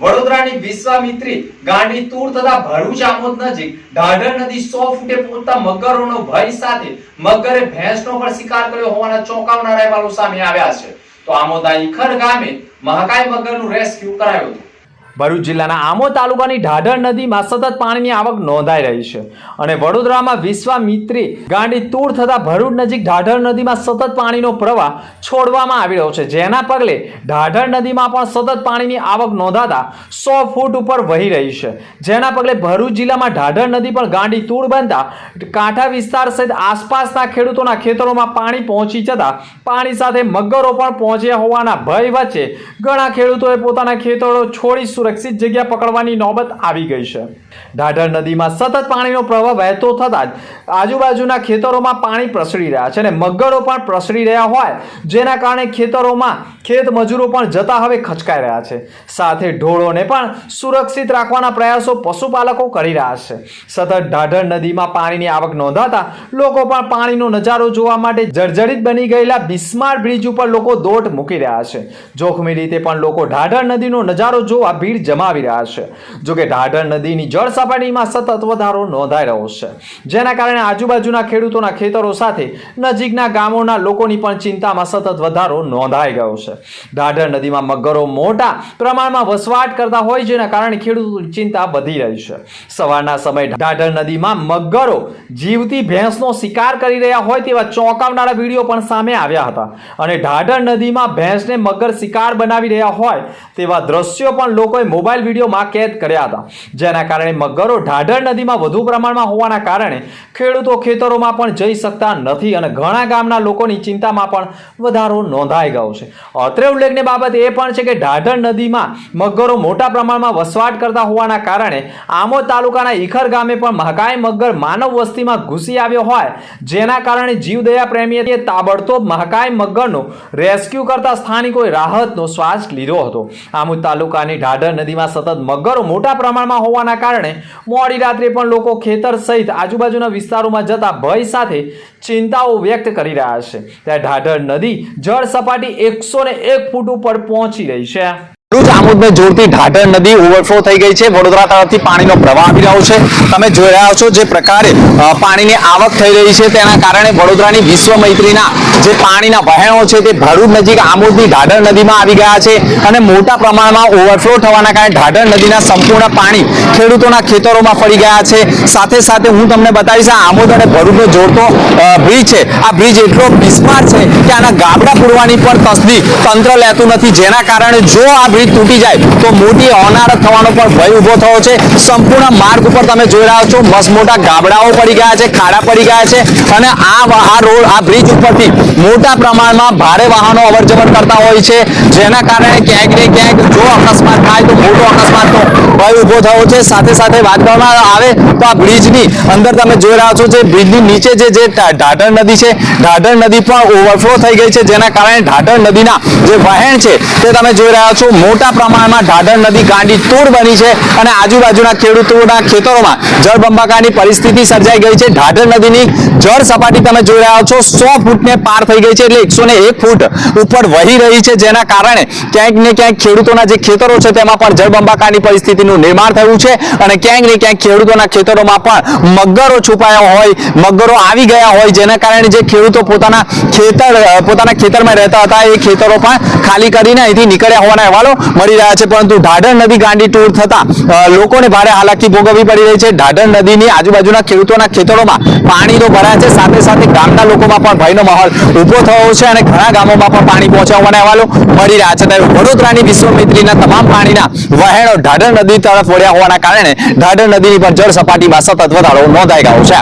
વડોદરાની વિશ્વામિત્રી ગાંડી તૂર તથા ભરૂચ આમોદ નજીક ઢાઢર નદી સો ફૂટે પહોંચતા મગરોનો ભય સાથે મગરે ભેંસનો પણ શિકાર કર્યો હોવાના ચોંકાવનારા અહેવાલો સામે આવ્યા છે. તો આમોદા ઈખર ગામે મહાકાય મગરનું રેસ્ક્યુ કરાયું હતું. ભરૂચ જિલ્લાના આમો તાલુકાની ઢાઢર નદીમાં સતત પાણીની આવક નોંધાઈ રહી છે અને વડોદરામાં વિશ્વામિત્રી ગાંડી તૂર થતા ભરૂચ નજીક ઢાઢર નદીમાં સતત પાણીનો પ્રવાહ છોડવામાં આવી રહ્યો છે. જેના પગલે ઢાઢર નદીમાં પણ સતત પાણીની આવક નોંધાતા સો ફૂટ ઉપર વહી રહી છે. જેના પગલે ભરૂચ જિલ્લામાં ઢાઢર નદી પણ ગાંડી તૂર બનતા કાંઠા વિસ્તાર સહિત આસપાસના ખેડૂતોના ખેતરોમાં પાણી પહોંચી જતા પાણી સાથે મગરો પણ પહોંચ્યા હોવાના ભય વચ્ચે ઘણા ખેડૂતોએ પોતાના ખેતરો છોડી સુરક્ષિત જગ્યા પકડવાની નોબત આવી ગઈ છે. ઢાઢર નદીમાં સતત પાણીનો પ્રવાહ વહેતો થતાં જ આજુબાજુના ખેતરોમાં પાણી પ્રસરી રહ્યા છે અને મગરો પણ પ્રસરી રહ્યા હોય, જેના કારણે ખેતરોમાં ખેત મજૂરો પણ જતા હવે ખચકાઈ રહ્યા છે. સાથે ઢોળોને પણ સુરક્ષિત રાખવાના પ્રયાસો પશુપાલકો કરી રહ્યા છે. સતત ઢાઢર નદીમાં પાણીની આવક નોંધાતા લોકો પણ પાણીનો નજારો જોવા માટે જર્જરિત બની ગયેલા બિસ્માર બ્રિજ ઉપર લોકો દોટ મૂકી રહ્યા છે. જોખમી રીતે પણ લોકો ઢાઢર નદીનો નજારો જોવા ભીડ જમાવી રહ્યા છે. જોકે ઢાઢર નદીની જળ સપાટીમાં સતત વધારો નોંધાઈ રહ્યો છે. જેના કારણે આજુબાજુના ખેડૂતોના ખેતરો સાથે નજીકના ગામોના લોકોની પણ ચિંતામાં સતત વધારો નોંધાઈ ગયો છે. ઢાઢર નદીમાં મગરો મોટા પ્રમાણમાં વસવાટ કરતા હોય જેના કારણે ખેડૂતોની ચિંતા વધી રહી છે. સવારના સમયે ઢાઢર નદીમાં મગરો જીવતી ભેંસનો શિકાર કરી રહ્યા હોય તેવા ચોંકાવનારા વીડિયો પણ સામે આવ્યા હતા. અને ઢાઢર નદીમાં ભેંસને મગર શિકાર બનાવી રહ્યા હોય તેવા દ્રશ્યો પણ લોકોએ મોબાઈલ વિડીયોમાં કેદ કર્યા હતા. જેના કારણે મગરો ઢાઢર નદીમાં વધુ પ્રમાણમાં હોવાના કારણે ખેડૂતો ખેતરોમાં પણ જઈ શકતા નથી અને ઘણા ગામના લોકોની ચિંતામાં પણ વધારો નોંધાઈ ગયો છે. અત્રે ઉલ્લેખની બાબત એ પણ છે કે ઢાઢર નદીમાં મગરો મોટા પ્રમાણમાં વસવાટ કરતા હોવાના કારણે આમોદ તાલુકાના ઈખર ગામે પણ મહાકાય મગર માનવ વસ્તીમાં ઘૂસી આવ્યો હોય. જેના કારણે જીવદયા પ્રેમીએ તાબડતોબ મહાકાય મગરનો રેસ્ક્યુ કરતા સ્થાનિકોએ રાહતનો શ્વાસ લીધો હતો. આમોદ તાલુકાની ઢાઢર નદીમાં સતત મગરો મોટા પ્રમાણમાં હોવાના કારણે મોડી રાત્રે પણ લોકો ખેતર સહિત આજુબાજુના વિસ્તારોમાં જતા ભય સાથે ચિંતાઓ વ્યક્ત કરી રહ્યા છે. ત્યાં ઢાઢર નદી, જળ સપાટી એકસો ને એક ફૂટ ઉપર પહોંચી રહી છે. ભરૂચ આમોદને જોડતી ઢાઢર નદી ઓવરફ્લો થઈ ગઈ છે. વડોદરા તરફથી પાણીનો પ્રવાહ આવી રહ્યો છે. તમે જોઈ રહ્યા છો જે પ્રકારે પાણીની આવક થઈ રહી છે. તેના કારણે વડોદરાની વિશ્વ મૈત્રીના જે પાણીના વહેણો છે તે ભરૂચ નજીક આમોદની ઢાઢર નદીમાં આવી ગયા છે અને મોટા પ્રમાણમાં ઓવરફ્લો થવાના કારણે ઢાઢર નદીના સંપૂર્ણ પાણી ખેડૂતોના ખેતરોમાં ફરી ગયા છે. સાથે સાથે હું તમને બતાવીશ, આ આમોદ અને ભરૂચને જોડતો બ્રિજ છે. આ બ્રિજ એટલો બિસ્માર છે કે આના ગાબડા પૂરવાની પણ તસદી તંત્ર લેતું નથી. જેના કારણે જો આ બ્રિજ તૂટી જાય તો મોટી હોનારત થવાનો પણ ભય ઊભો થયો છે. સંપૂર્ણ માર્ગ ઉપર તમે જોઈ રહ્યા છો, મસ્ત મોટા ગાબડાઓ પડી ગયા છે, ખાડા પડી ગયા છે અને આ આ રોડ, આ બ્રિજ ઉપરથી મોટા પ્રમાણમાં ભારે વાહનો અવરજવર કરતા હોય છે. જેના કારણે ક્યાંક ને ક્યાંક જો અકસ્માત થાય તો મોટો અકસ્માતનો ભય ઊભો થયો છે. સાથે સાથે વાત કરવામાં આવે તો આ બ્રિજની અંદર તમે જોઈ રહ્યા છો જે બ્રિજની નીચે જે જે ઢાઢર નદી છે, ઢાઢર નદી પણ ઓવરફ્લો થઈ ગઈ છે. જેના કારણે ઢાઢર નદીના જે વહેણ છે તે તમે જોઈ રહ્યા છો મોટા પ્રમાણમાં ઢાઢર નદી ગાંડી તૂર બની છે અને આજુબાજુના ખેડૂતોના ખેતરોમાં જળબંબાકારની પરિસ્થિતિ સર્જાઈ ગઈ છે. ઢાઢર નદીની જળ સપાટી તમે જોઈ રહ્યા છો, સો ફૂટને પાર થઈ ગઈ છે એટલે એકસો એક ફૂટ ઉપર વહી રહી છે, જેના કારણે ક્યાંક ને ક્યાંક ખેડૂતોના જે ખેતરો છે તેમાં પણ જળબંબાકારની પરિસ્થિતિનું નિર્માણ થયું છે અને ક્યાંક ને ક્યાંક ખેડૂતોના ખેતરોમાં પણ મગરો છુપાયા હોય, મગરો આવી ગયા હોય, જેના કારણે જે ખેડૂતો પોતાના ખેતર, પોતાના ખેતરમાં રહેતા હતા, એ ખેતરો પણ ખાલી કરીને અહીંથી નીકળ્યા હોવાના અહેવાલો મળી રહ્યા છે, પરંતુ ઢાઢર નદી ગાંડી ટૂર થતા લોકોને ભારે હાલાકી ભોગવવી પડી રહી છે. ઢાઢર નદીની આજુબાજુના ખેડૂતોના ખેતરોમાં પાણીનો ભરાય છે, સાથે સાથે ગામના લોકોમાં પણ ભયનો માહોલ ઊભો થયો છે અને ઘણા ગામોમાં પણ પાણી પહોંચ્યા હોવાના અહેવાલો મળી રહ્યા છે. ત્યારે વડોદરાની વિશ્વમિત્રીના તમામ પાણીના વહેણો ઢાઢર નદી તરફ વળ્યા હોવાના કારણે ઢાઢર નદીની પણ જળ સપાટીમાં સતત વધારો નોંધાઈ ગયો છે.